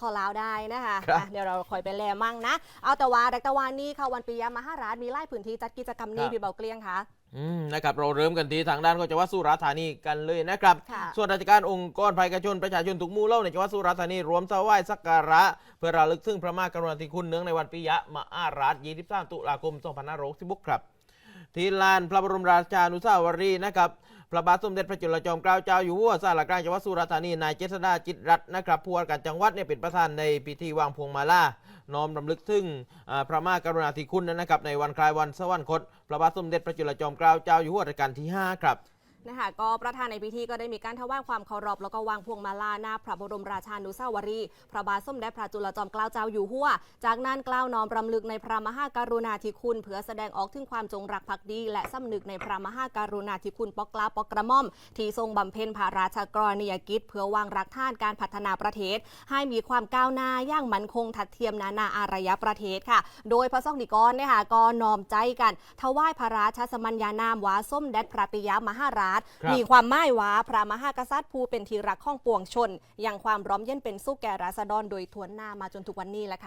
ขอลาวได้นะคะครับ อะเดี๋ยวเราคอยไปแลมั่งนะ เอาแต่ว่าดักตะวันนี้ค่ะวันปียะมหาราชมีไล่พื้นที่จัดกิจกรรมนี้พี่เบาเกลี้ยงค่ะ อืมนะครับเราเริ่มกันที่ทางด้านของจังหวัดสุราษฎร์ธานีกันเลยนะครับ ค่ะ ส่วนราชการองค์กรภายกชนประชาชนทุกหมู่เหล่าในจังหวัดสุราษฎร์ธานีรวมถวายสักการะ เพื่อระลึกถึงพระมหากรุณาธิคุณเนื่องในวันปิยะมหาราช23ตุลาคม2566ครับ ที่ลานพระบรมราชานุสาวรีย์นะครับ พระบาทสมเด็จพระจุลจอมเกล้าเจ้าอยู่หัวสารกลางจังหวัดสุราษฎร์ธานีนายเจษดาจิตรัตน์นะครับผู้ว่าการจังหวัดเนี่ยเป็นประธานในพิธีวางพวงมาลาน้อมรำลึกถึงอ่าพระมหากรุณาธิคุณนะครับในวันคล้ายวันสวรรคต พระบาทสมเด็จพระจุลจอมเกล้าเจ้าอยู่หัวรัชกาลที่ 5 ครับ นะคะก็ประธานในพิธีก็ได้มีการถวายความเคารพแล้วก็วางพวงมาลาหน้าพระบรมราชานุสาวรีย์พระบาทสมเด็จพระจุลจอมเกล้าเจ้าอยู่หัว จากนั้นกล่าวน้อมรำลึกในพระมหากรุณาธิคุณ เพื่อแสดงออกถึงความจงรักภักดี และสำนึกในพระมหากรุณาธิคุณปอกกล้าปอกกระหม่อม ที่ทรงบำเพ็ญพระราชกรณียกิจ เพื่อวางรากฐานการพัฒนาประเทศ ให้มีความก้าวหน้าย่างมั่นคงทัดเทียมนานาอารยประเทศค่ะ โดยพระสงฆ์นิกรเนี่ยค่ะก็น้อมใจกันถวายพระราชสมัญญานามว่าส้มแดดพระปิยมหาราชครับ มีความหมายว่าพระมหากษัตริย์ผู้เป็นที่รักของปวงชนอย่างความร้อมเย็นเป็นสุขแก่ราษฎรโดยทวนหน้ามาจนทุกวันนี้แหละค่ะ